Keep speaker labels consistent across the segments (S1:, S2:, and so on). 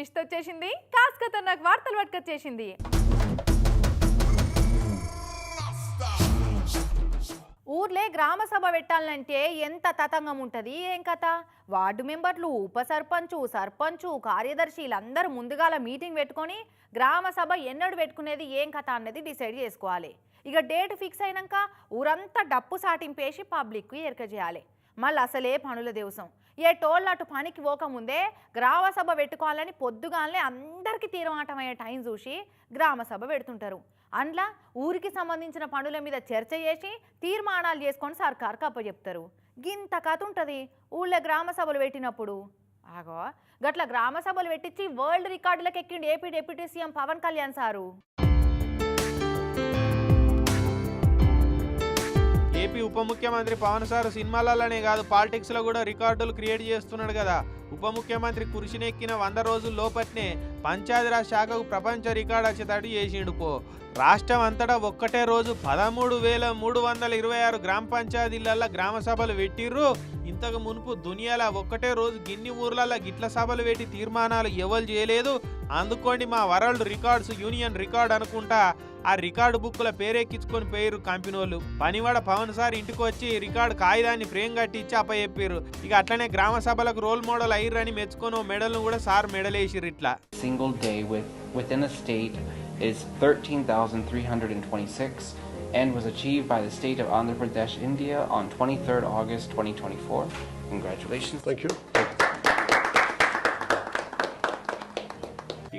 S1: పిష్త వచ్చేసింది కాస్కత నాకు వార్తలు పట్టుకొచ్చేసింది ఊర్లే గ్రామ సభ పెట్టాలంటే ఎంత తతంగం ఉంటుంది ఏం కథ వార్డు మెంబర్లు ఉప సర్పంచు సర్పంచు కార్యదర్శిలందరూ ముందుగాల మీటింగ్ పెట్టుకొని గ్రామ సభ ఎన్నడు పెట్టుకునేది ఏం కథ అన్నది డిసైడ్ చేసుకోవాలి ఇక డేట్ ఫిక్స్ అయినాక ఊరంతా డప్పు సాటింపేసి పబ్లిక్కు చేయాలి మళ్ళీ అసలే పనుల దివసం ఏ టోళ్ళటు పనికి పోకముందే గ్రామ సభ పెట్టుకోవాలని పొద్దుగానే అందరికీ తీరమాటమయ్యే టైం చూసి గ్రామసభ పెడుతుంటారు అందులో ఊరికి సంబంధించిన పనుల మీద చర్చ చేసి తీర్మానాలు చేసుకొని సర్కార్కి అప్పచెప్తారు గింత కథ ఉంటుంది ఊళ్ళో సభలు పెట్టినప్పుడు ఆగో గట్ల గ్రామ సభలు పెట్టించి వరల్డ్ రికార్డులకు ఎక్కిండి AP deputy CM Pawan Kalyan sir
S2: AP ఉప ముఖ్యమంత్రి పవన్ సార్ సినిమాలలోనే కాదు పాలిటిక్స్లో కూడా రికార్డులు క్రియేట్ చేస్తున్నాడు కదా ఉప ముఖ్యమంత్రి కురిసినెక్కిన వంద రోజుల లోపట్నే పంచాయతీరాజ్ శాఖకు ప్రపంచ రికార్డు వచ్చేటట్టు చేసిండు పో రాష్ట్రం అంతటా ఒక్కటే రోజు పదమూడు వేల మూడు వందల ఇరవై ఆరు గ్రామ పంచాయతీలల్లో గ్రామ సభలు పెట్టిర్రు ఇంతకు మునుపు దునియాల ఒక్కటే రోజు గిన్ని ఊర్లలో గిట్ల సభలు పెట్టి తీర్మానాలు ఎవరు చేయలేదు అందుకోండి మా వరల్డ్ రికార్డ్స్ యూనియన్ రికార్డ్ అనుకుంటా ఆ రికార్డు బుక్కుల పేరెక్కించుకొని పోయిరు కంపెనీ వాళ్ళు పనివాడ పవన్ సార్ ఇంటికి వచ్చి రికార్డు కాయిదాన్ని ఫ్రేమ్ కట్టించి చెప్పారు ఇక అట్లనే గ్రామ సభలకు రోల్ మోడల్ Single day ఓ మెడల్ను కూడా సార్ మెడల్ వేసిర్రు
S3: and was achieved by the state of Andhra Pradesh, India on 23rd August 2024. Congratulations. Thank
S4: you.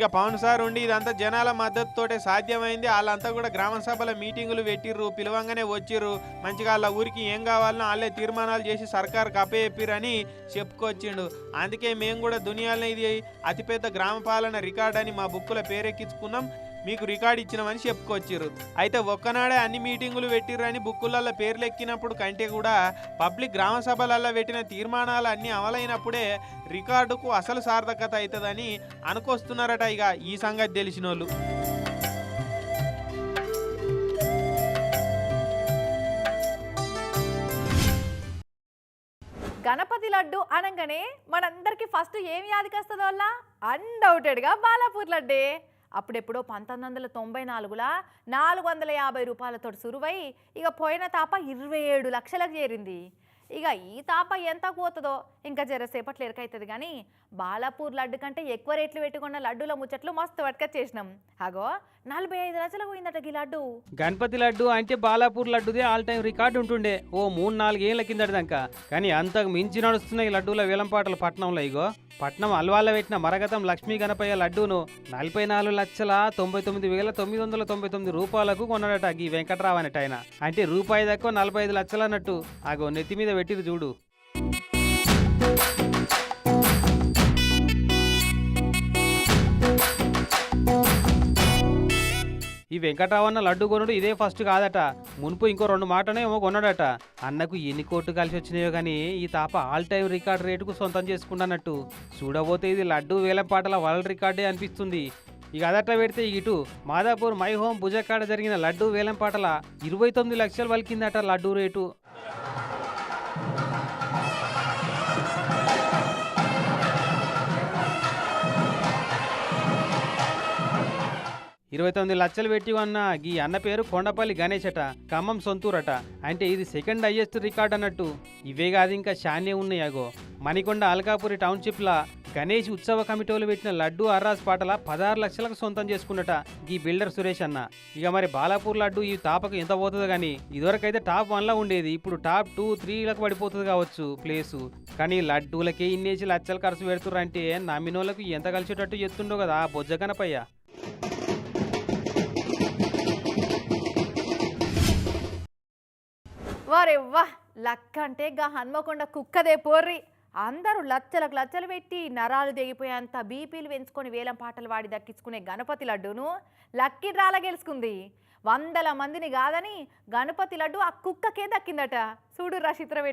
S2: ఇక పవన్ సార్ ఉండి ఇదంతా జనాల మద్దతుతోటే సాధ్యమైంది వాళ్ళంతా కూడా గ్రామ సభల మీటింగులు పెట్టిర్రు పిలవంగానే వచ్చిర్రు మంచిగా వాళ్ళ ఊరికి ఏం కావాలనో వాళ్ళే తీర్మానాలు చేసి సర్కార్కి అప్పచెప్పిరని చెప్పుకొచ్చిండు అందుకే మేము కూడా దునియాలో ఇది అతిపెద్ద గ్రామ పాలన రికార్డ్ అని మా బుక్కుల పేరెక్కించుకున్నాం మీకు రికార్డు మనిషి చెప్పుకొచ్చారు అయితే ఒక్కనాడే అన్ని మీటింగులు అని బుక్కులల్లో పేర్లు ఎక్కినప్పుడు కంటే కూడా పబ్లిక్ గ్రామ సభలల్లో పెట్టిన తీర్మానాలు అన్నీ అమలైనప్పుడే రికార్డుకు అసలు సార్థకత అవుతుందని అనుకొస్తున్నారట ఇక ఈ సంగతి తెలిసిన వాళ్ళు
S1: గణపతి లడ్డు అనగానే మనందరికీ ఫస్ట్ ఏం యాదికొస్తుందో అలా అన్డౌటెడ్గా బాలాపూర్ లడ్డే అప్పుడెప్పుడో పంతొమ్మిది వందల తొంభై నాలుగులా నాలుగు వందల యాభై రూపాయలతో సురువై ఇక పోయిన తాప ఇరవై ఏడు లక్షలకు చేరింది ఇక ఈ తాప ఎంత పోతుందో ఇంకా జరసేపట్లో ఎరకైతుంది కానీ బాలాపూర్ లడ్డు కంటే ఎక్కువ రేట్లు పెట్టుకున్న లడ్డుల ముచ్చట్లు మస్తు వట్క చేసినాం అగో నలభై ఐదు రోజులు పోయిందట ఈ లడ్డు
S2: గణపతి లడ్డు అంటే బాలాపూర్ లడ్డుదే ఆల్ టైం రికార్డు ఉంటుండే ఓ మూడు నాలుగేళ్ల కిందటిదాకా కానీ అంతకు మించి నడుస్తున్న ఈ లడ్డూల వేలంపాటల పట్టణంలో ఇగో పట్నం అల్వాళ్ళ పెట్టిన మరగతం లక్ష్మీ గణపయ్య లడ్డూను నలభై నాలుగు లక్షల తొంభై తొమ్మిది వేల తొమ్మిది వందల తొంభై తొమ్మిది రూపాయలకు కొన్నాడట గీ వెంకట్రావు అనేట ఆయన అంటే రూపాయి తక్కువ నలభై ఐదు లక్షలు అన్నట్టు ఆగో నెత్తి మీద పెట్టిరు చూడు ఈ వెంకటరావన్న లడ్డు కొనుడు ఇదే ఫస్ట్ కాదట మునుపు ఇంకో రెండు మాటనే ఏమో కొన్నాడట అన్నకు ఎన్ని కోట్లు కలిసి వచ్చినాయో కానీ ఈ తాప ఆల్ టైం రికార్డ్ రేటుకు సొంతం చేసుకున్నానట్టు చూడబోతే ఇది లడ్డు వేలం పాటల వరల్డ్ రికార్డే అనిపిస్తుంది ఇక అదట పెడితే ఇటు మాదాపూర్ మై హోమ్ భుజకాడ జరిగిన లడ్డు వేలంపాటల ఇరవై తొమ్మిది లక్షలు పలికిందట లడ్డు రేటు ఇరవై తొమ్మిది లక్షలు పెట్టి కొన్న ఈ అన్న పేరు కొండపల్లి గణేష్ అట ఖమ్మం సొంతూరట అంటే ఇది సెకండ్ హైయెస్ట్ రికార్డ్ అన్నట్టు ఇవే కాదు ఇంకా షానే ఉన్నాయాగో మణికొండ అల్కాపురి టౌన్షిప్లా గణేష్ ఉత్సవ కమిటీలో పెట్టిన లడ్డు అర్రాజ్ పాటల పదహారు లక్షలకు సొంతం చేసుకున్నట ఈ బిల్డర్ సురేష్ అన్న ఇక మరి బాలాపూర్ లడ్డు ఈ తాపకు ఎంత పోతుంది కానీ ఇదివరకైతే టాప్ వన్లో ఉండేది ఇప్పుడు టాప్ టూ త్రీలకు పడిపోతుంది కావచ్చు ప్లేసు కానీ లడ్డూలకే ఇన్నేసి లచ్చలు ఖర్చు పెడుతురంటే నమ్మినోళ్లకు ఎంత కలిసేటట్టు చెప్తుండో కదా బొజ్జగనపయ్య
S1: వారెవ్వా లక్క అంటే గా హన్మకొండ కుక్కదే పోర్రి అందరూ లచ్చలకు లచ్చలు పెట్టి నరాలు తెగిపోయేంత బీపీలు పెంచుకొని వేలం పాటలు వాడి దక్కించుకునే గణపతి లడ్డూను లక్కి డ్రాల గెలుచుకుంది వందల మందిని కాదని గణపతి లడ్డు ఆ కుక్కకే దక్కిందట చూడు రా చిత్రం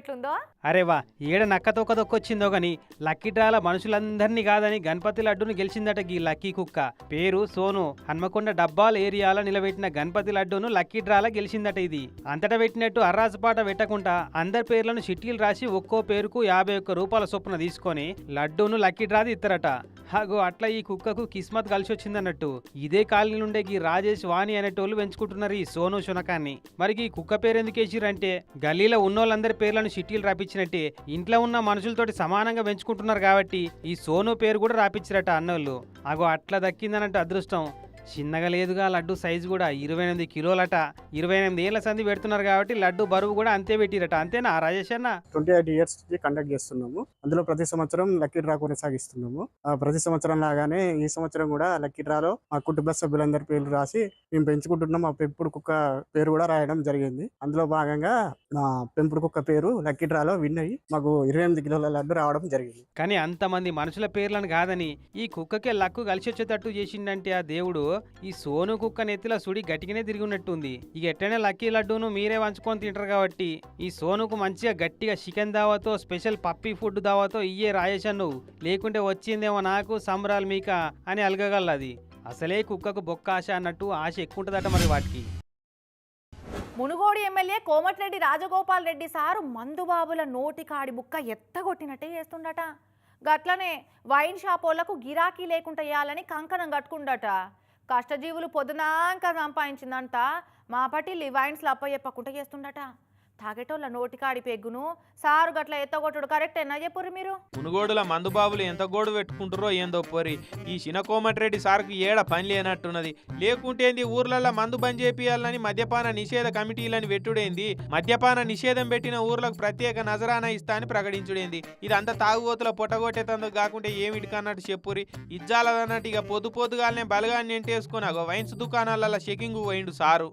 S2: అరే వా ఏడ నక్కతోక దొక్కొచ్చిందో గాని లక్కీ డ్రాల మనుషులందరినీ కాదని గణపతి లడ్డును గెలిచిందట గీ లక్కీ కుక్క పేరు సోను హన్మకొండ డబ్బాల ఏరియాలో నిలబెట్టిన గణపతి లడ్డును లక్కీ డ్రాల గెలిచిందట ఇది అంతటా పెట్టినట్టు అర్రాసపాట పెట్టకుండా అందరి పేర్లను చిట్టీలు రాసి ఒక్కో పేరుకు యాభై ఒక్క రూపాయల చొప్పున తీసుకొని లడ్డూను లక్కీ డ్రాది ఇత్తరట అగో అట్లా ఈ కుక్కకు కిస్మత్ కలిసి వచ్చిందన్నట్టు ఇదే కాలనీ నుండే ఈ రాజేష్ వాణి అనేటోళ్ళు పెంచుకుంటున్నారు ఈ సోను శునకాన్ని మరి ఈ కుక్క పేరు ఎందుకు వేసిరంటే గలీలో ఉన్న ఉన్నోళ్ళందరి పేర్లను షిట్టీలు రాపించినట్టే ఇంట్లో ఉన్న మనుషులతోటి సమానంగా పెంచుకుంటున్నారు కాబట్టి ఈ సోను పేరు కూడా రాపించారట అన్నోళ్ళు అగో అట్లా దక్కిందనంటే అదృష్టం చిన్నగా లేదుగా లడ్డు సైజు కూడా ఇరవై ఎనిమిది కిలోలట ఇరవై ఎనిమిది ఏళ్ళ సంది పెడుతున్నారు కాబట్టి లడ్డు బరువు కూడా అంతే పెట్టిరట అంతేనా రాజేష్ అన్న ట్వంటీ ఎయిట్
S5: ఇయర్స్ కండక్ట్ చేస్తున్నాము అందులో ప్రతి సంవత్సరం లక్కీ డ్రా కొనసాగిస్తున్నాము ప్రతి సంవత్సరం లాగానే ఈ సంవత్సరం కూడా లక్కీ డ్రాలో మా కుటుంబ సభ్యులందరి పేర్లు రాసి మేము పెంచుకుంటున్నాం మా పెంపుడు కుక్క పేరు కూడా రాయడం జరిగింది అందులో భాగంగా మా పెంపుడు కుక్క పేరు లక్కీ డ్రాలో విన్ అయ్యి మాకు ఇరవై ఎనిమిది కిలోల లడ్డు రావడం జరిగింది కానీ అంతమంది
S2: మనుషుల పేర్లను కాదని ఈ కుక్కకే లక్కు కలిసి వచ్చేటట్టు చేసిందంటే ఆ దేవుడు ఈ సోను కుక్క నెత్తిల సుడి గట్టిగానే తిరిగి ఉన్నట్టుంది ఇక ఎట్టనే లక్కీ లడ్డూను మీరే వంచుకొని తింటారు కాబట్టి ఈ సోనుకు మంచిగా గట్టిగా చికెన్ దావాతో స్పెషల్ పప్పీ ఫుడ్ దావాతో ఇయ్యే రాయేశాను నువ్వు లేకుంటే వచ్చిందేమో నాకు సంబరాలు మీక అని అలగగలది అసలే కుక్కకు బొక్క ఆశ అన్నట్టు ఆశ ఎక్కువ ఉంటుందట మరి వాటికి
S1: మునుగోడు ఎమ్మెల్యే కోమటిరెడ్డి రాజగోపాల్ రెడ్డి సారు మందుబాబుల నోటికాడి బుక్క ఎత్తగొట్టినట్టే చేస్తుండట గట్లనే వైన్ షాపోళ్లకు గిరాకీ లేకుండా వేయాలని కంకణం కట్టుకుండట కష్టజీవులు పొద్దునాక సంపాదించిందంట మా పటి లివైన్స్లు అప్ప చెప్పకుండా చేస్తుండట తాగేటోళ్ళ నోటికాడి పెగ్గును సారు గట్ల కరెక్ట్ కరెక్టేనా చెప్పురు మీరు
S2: మునుగోడుల మందుబాబులు ఎంత గోడు పెట్టుకుంటారో ఏందో పోరి ఈ కోమటిరెడ్డి సార్కి ఏడ పని లేనట్టున్నది లేకుంటేంది ఊర్లలో మందు బంద్ చేపియాలని మద్యపాన నిషేధ కమిటీలని పెట్టుడేంది మద్యపాన నిషేధం పెట్టిన ఊర్లకు ప్రత్యేక నజరానా ఇస్తా అని ప్రకటించుడేంది ఇదంతా తాగుబోతుల పొట్టగొట్టేతందుకు కాకుంటే ఏమిటి కన్నట్టు చెప్పురి ఇజ్జాలన్నట్టు ఇక పొద్దు పొద్దుగాలనే బలగాన్ని ఎంటేసుకొని వైన్స్ దుకాణాలలో షెకింగ్ పోయిండు సారు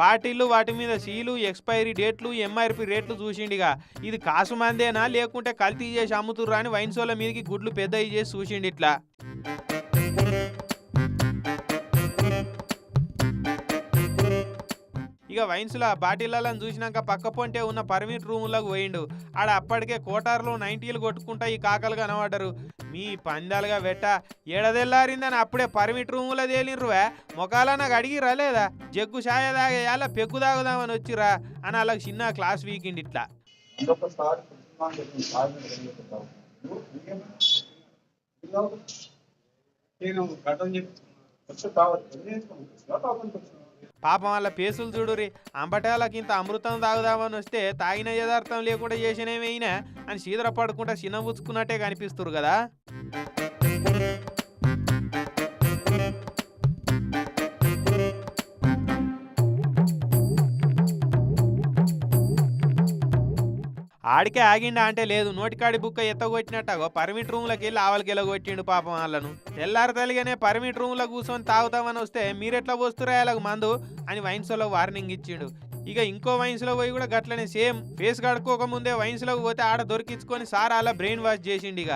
S2: బాటిల్లు వాటి మీద సీలు ఎక్స్పైరీ డేట్లు ఎంఆర్పి రేట్లు చూసిండిగా ఇది కాసు మందేనా లేకుంటే కల్తీ చేసి అమ్ముతుర్రా అని వైన్సోల మీదకి గుడ్లు పెద్దవి చేసి చూసిండి ఇట్లా ఇక వైన్స్లో బాటిళ్ళలను చూసినాక పక్క పొంటే ఉన్న పర్మిట్ రూములకు పోయిండు ఆడ అప్పటికే కోటార్లో నైంటీలు కొట్టుకుంటా ఈ కాకలు కనబడ్డరు మీ పందాలుగా పెట్ట ఎడదెల్లారిందని అప్పుడే పర్మిట్ రూములో తేలినరువా మొఖాల నాకు అడిగి రాలేదా జగ్గు ఛాయ తాగేయాల పెక్కు తాగుదామని వచ్చిరా అని వాళ్ళకి చిన్న క్లాస్ వీకెండ్ ఇట్లా నేను గతం చెప్పి కావచ్చు పాపం వాళ్ళ పేసులు చూడురి అంబటాలకి ఇంత అమృతం తాగుదామని వస్తే తాగిన యదార్థం లేకుండా అయినా అని సీదర పడుకుంటా పుచ్చుకున్నట్టే కనిపిస్తురు కదా ఆడికే ఆగిండా అంటే లేదు నోటికాడి బుక్క ఎత్తగొట్టినట్టగో పర్మిట్ రూమ్లోకి వెళ్ళి ఆవలకి వెళ్ళగొట్టిండు పాపం వాళ్ళను తెల్లారి తల్లిగానే పర్మిట్ రూమ్లో కూర్చొని తాగుతామని వస్తే మీరెట్లా పోస్తురా ఇలాగ మందు అని వైన్స్లో వార్నింగ్ ఇచ్చిండు ఇక ఇంకో వైన్స్లో పోయి కూడా గట్లనే సేమ్ ఫేస్ కడుక్కోకముందే వైన్స్లోకి పోతే ఆడ దొరికించుకొని సార్ అలా బ్రెయిన్ వాష్ చేసిండు ఇక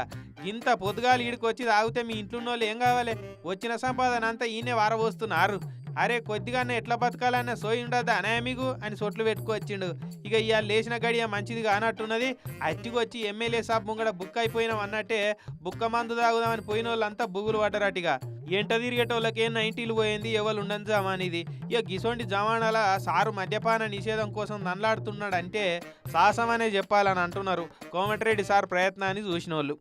S2: ఇంత పొద్దుగాలు ఈడికి వచ్చి తాగితే మీ ఇంట్లో ఏం కావాలి వచ్చిన సంపాదన అంతా ఈయనే వారబోస్తున్నారు అరే కొద్దిగానే ఎట్లా బతకాలన్నా సోయి ఉండదు అనే మీకు అని సొట్లు పెట్టుకొచ్చిండు ఇక ఇవాళ లేచిన గడియ మంచిది కానట్టున్నది అట్టికొచ్చి ఎమ్మెల్యే సాబ్ ముంగడ బుక్ అయిపోయినాం అన్నట్టే బుక్క మందు తాగుదామని పోయిన వాళ్ళంతా బుగులు పడ్డరటిగా ఎంట తిరిగేటోళ్ళకే నైంటీలు పోయింది ఎవరు ఉండని అనేది ఇక గిసోంటి జమానాల సారు మద్యపాన నిషేధం కోసం అంటే సాహసం అనే చెప్పాలని అంటున్నారు కోమటిరెడ్డి సార్ ప్రయత్నాన్ని చూసిన వాళ్ళు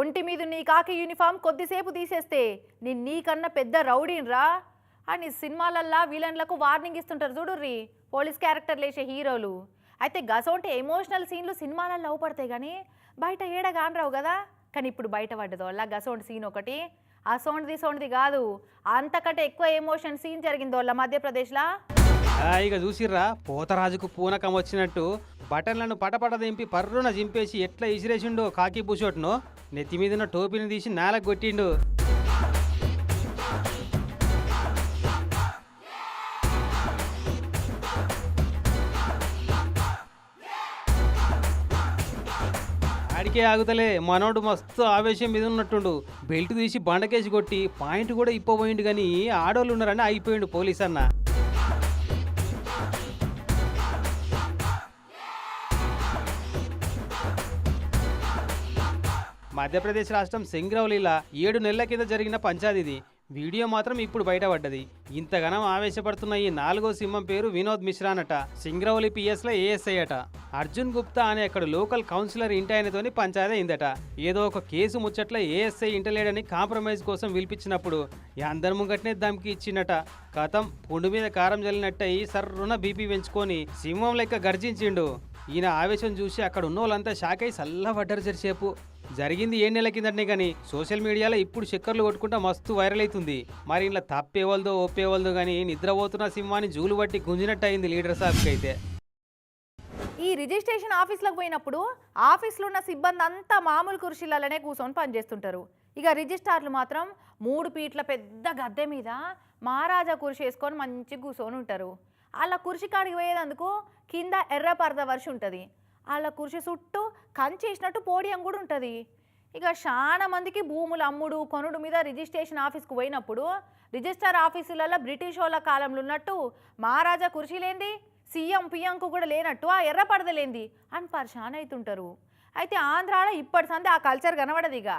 S1: ఒంటి మీద నీ కాకి యూనిఫామ్ కొద్దిసేపు తీసేస్తే నేను నీకన్నా పెద్ద రౌడీన్రా అని సినిమాలల్లా విలన్లకు వార్నింగ్ ఇస్తుంటారు చూడుర్రి పోలీస్ క్యారెక్టర్లు లేచే హీరోలు అయితే గసోంటి ఎమోషనల్ సీన్లు సినిమాలల్లో అవుపడతాయి కానీ బయట ఏడగానరావు కదా కానీ ఇప్పుడు బయట పడ్డదు అలా గసోంటి సీన్ ఒకటి ఆ సోంటిది సౌండ్ది కాదు అంతకంటే ఎక్కువ ఎమోషన్ సీన్ జరిగిందో మధ్యప్రదేశ్లో
S2: ఇక చూసిర్రా పోతరాజుకు పూనకం వచ్చినట్టు బటన్లను పటపట దింపి పర్రున జింపేసి ఎట్లా ఇసిరేసిండు కాకి పూసోట్ను నెత్తి మీదన టోపీని తీసి నేలకు కొట్టిండు అడికే ఆగుతలే మనోడు మస్తు ఆవేశం మీద ఉన్నట్టుండు బెల్ట్ తీసి బండకేసి కొట్టి పాయింట్ కూడా ఇప్పబోయిండు కానీ ఆడోళ్ళు ఉన్నారని ఆగిపోయిండు పోలీస్ అన్న మధ్యప్రదేశ్ రాష్ట్రం సింగ్రౌలీలా ఏడు నెలల కింద జరిగిన పంచాయతీది వీడియో మాత్రం ఇప్పుడు బయటపడ్డది ఇంతగనం ఆవేశపడుతున్న ఈ నాలుగో సింహం పేరు వినోద్ మిశ్రా అనట సింగ్రౌలి పిఎస్లో ఏఎస్ఐ అట అర్జున్ గుప్తా అనే అక్కడ లోకల్ కౌన్సిలర్ ఇంటి ఆయనతోని పంచాయతీ అయిందట ఏదో ఒక కేసు ముచ్చట్ల ఏఎస్ఐ ఇంటలేడని కాంప్రమైజ్ కోసం పిలిపించినప్పుడు అందరి ముంగట్నే దమ్కి ఇచ్చిండట కథం పుండు మీద కారం జల్లినట్టయి సర్రున బీపీ పెంచుకొని సింహం లెక్క గర్జించిండు ఈయన ఆవేశం చూసి అక్కడ ఉన్న వాళ్ళంతా షాక్ అయి చల్లబడ్డారు సరిసేపు జరిగింది ఏ నెల కిందనే కానీ సోషల్ మీడియాలో ఇప్పుడు చక్కర్లు కొట్టుకుంటా మస్తు వైరల్ అవుతుంది మరి ఇలా తప్పేవాళ్ళదో ఓపేవాళ్ళదో కానీ నిద్రపోతున్న సింహాన్ని జూలు పట్టి గుంజినట్టు అయింది లీడర్ సాబ్కి అయితే
S1: ఈ రిజిస్ట్రేషన్ ఆఫీస్లకు పోయినప్పుడు ఆఫీస్లో ఉన్న సిబ్బంది అంతా మామూలు కుర్చీలలోనే కూర్చొని పనిచేస్తుంటారు ఇక రిజిస్ట్రార్లు మాత్రం మూడు పీట్ల పెద్ద గద్దె మీద మహారాజా కురిషి వేసుకొని మంచిగా కూర్చొని ఉంటారు అలా కుర్చీ కాడికి పోయేదందుకు కింద ఎర్ర పరద వర్షం ఉంటుంది అలా కుర్చీ చుట్టూ కంచి వేసినట్టు పోడియం కూడా ఉంటుంది ఇక చాలా మందికి భూములు అమ్ముడు కొనుడు మీద రిజిస్ట్రేషన్ ఆఫీస్కు పోయినప్పుడు రిజిస్టర్ ఆఫీసులలో బ్రిటిష్ వాళ్ళ కాలంలో ఉన్నట్టు మహారాజా కుర్చీలేంది సీఎం పిఎంకు కూడా లేనట్టు ఆ ఎర్ర పడదలేంది అని పరిశాన్ అవుతుంటారు అయితే ఆంధ్రాలో ఇప్పటి సందే ఆ కల్చర్ కనబడదిగా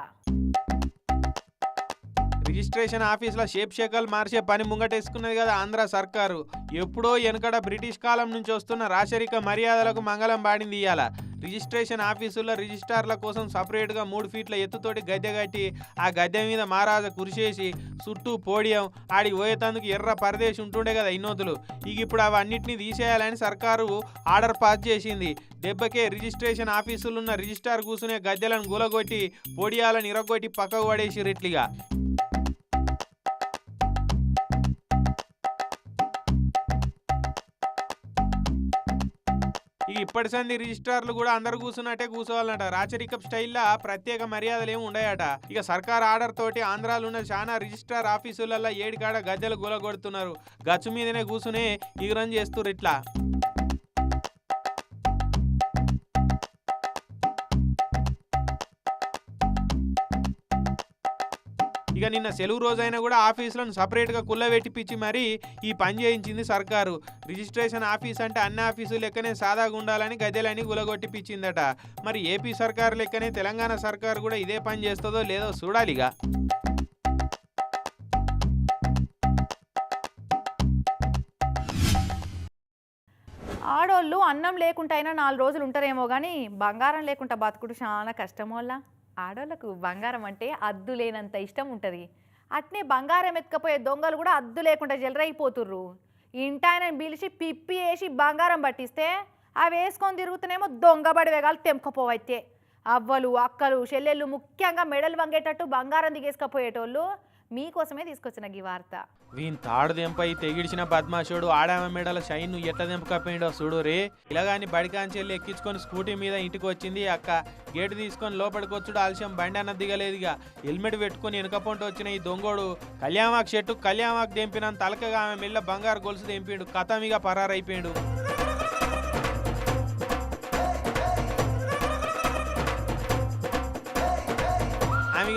S2: రిజిస్ట్రేషన్ ఆఫీసుల షేప్ షేకల్ మార్చే పని ముంగటేసుకున్నది కదా ఆంధ్ర సర్కారు ఎప్పుడో వెనుకడ బ్రిటిష్ కాలం నుంచి వస్తున్న రాచరిక మర్యాదలకు మంగళం బాడింది ఇయ్యాల రిజిస్ట్రేషన్ ఆఫీసుల్లో రిజిస్ట్రార్ల కోసం సపరేట్గా మూడు ఫీట్ల ఎత్తుతోటి గద్దె కట్టి ఆ గద్దె మీద మహారాజా కురిసేసి చుట్టూ పోడియం ఆడికి పోయేతందుకు ఎర్ర పరదేశి ఉంటుండే కదా ఇన్నోతులు ఇక ఇప్పుడు అవన్నిటిని తీసేయాలని సర్కారు ఆర్డర్ పాస్ చేసింది దెబ్బకే రిజిస్ట్రేషన్ ఆఫీసులున్న రిజిస్ట్రార్ కూర్చునే గద్దెలను గులగొట్టి పొడియాలను ఇరగొట్టి పక్కకు పడేసి రెట్లుగా ఇప్పటి సంది రిజిస్ట్రార్లు కూడా అందరు కూర్చున్నట్టే కూర్చోవాలన్నట రాచరికప్ లా ప్రత్యేక మర్యాదలు ఏమి ఉండయట ఇక సర్కార్ ఆర్డర్ తోటి ఆంధ్రాలో ఉన్న చాలా రిజిస్ట్రార్ ఆఫీసులలో ఏడికాడ గద్దెలు గులగొడుతున్నారు గచ్చు మీదనే కూర్చునే రన్ చేస్తున్నారు ఇట్లా ఇక నిన్న సెలవు రోజైనా కూడా ఆఫీసులను సపరేట్గా కుల్లబెట్టిపించి మరీ ఈ పని చేయించింది సర్కారు రిజిస్ట్రేషన్ ఆఫీస్ అంటే అన్ని ఆఫీసు లెక్కనే సాదాగా ఉండాలని గదెలని గులగొట్టిపించిందట మరి ఏపీ సర్కారు లెక్కనే తెలంగాణ సర్కారు కూడా ఇదే పని చేస్తుందో లేదో చూడాలిగా
S1: ఆడోళ్ళు అన్నం లేకుంటైనా నాలుగు రోజులు ఉంటారేమో కానీ బంగారం లేకుండా బతుకుడు చాలా కష్టమోలా ఆడోళ్లకు బంగారం అంటే అద్దు లేనంత ఇష్టం ఉంటుంది అట్నే బంగారం ఎత్తుకపోయే దొంగలు కూడా అద్దు లేకుండా జలరైపోతుర్రు ఇంటాయనని పిలిచి పిప్పి వేసి బంగారం పట్టిస్తే అవి వేసుకొని తిరుగుతూనేమో దొంగబడి వేగాలు తెంపకపోవైతే అవ్వలు అక్కలు చెల్లెళ్ళు ముఖ్యంగా మెడలు వంగేటట్టు బంగారం దిగేసుకపోయేటోళ్ళు మీకోసమే తీసుకొచ్చిన ఈ వార్త వీని
S2: తాడు దెంపై తెగిడిచిన పద్మాశుడు ఆడామ మెడల షైన్ ఎట్ట దెంప కప్పిండో చూడు రే ఇలాగాని బడికాంచెల్లి ఎక్కించుకొని స్కూటీ మీద ఇంటికి వచ్చింది అక్క గేటు తీసుకొని లోపలికొచ్చుడు ఆలస్యం బండి అన్న దిగలేదుగా హెల్మెట్ పెట్టుకుని వెనుకపోంట వచ్చిన ఈ దొంగోడు కళ్యాణాక్ చెట్టు కళ్యాణాక్ దెంపిన తలకగా ఆమె మెల్ల బంగారు గొలుసు దెంపిండు కథమిగా పరారైపోయాడు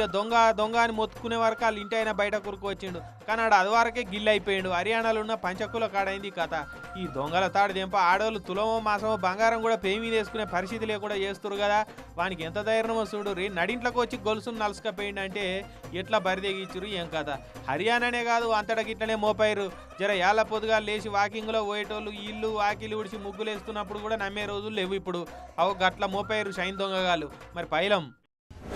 S2: ఇక దొంగ దొంగ అని మొత్తుకునే వరకు వాళ్ళ ఇంటి అయినా బయట కొరకు వచ్చిండు కానీ ఆడు అది వరకే గిల్లు అయిపోయిండు హర్యానాలో ఉన్న పంచకుల కాడైంది కథ ఈ దొంగల తాడు దెంప ఆడవాళ్ళు తులమో మాసమో బంగారం కూడా పేమీ వేసుకునే పరిస్థితి లేకుండా చేస్తురు కదా వానికి ఎంత ధైర్యమో చూడు రే నడింట్లకు వచ్చి గొలుసును నలుసుకపోయిండు అంటే ఎట్లా బరిదెగించరు ఏం కథ హర్యానానే కాదు అంతటా గిట్లనే మోపాయరు జర యాళ్ళ పొదుగా లేచి వాకింగ్లో పోయేటోళ్ళు ఇల్లు వాకిలు ఉడిచి ముగ్గులు వేస్తున్నప్పుడు కూడా నమ్మే రోజులు లేవు ఇప్పుడు అవు గట్ల మోపాయరు షైన్ దొంగగాలు మరి పైలం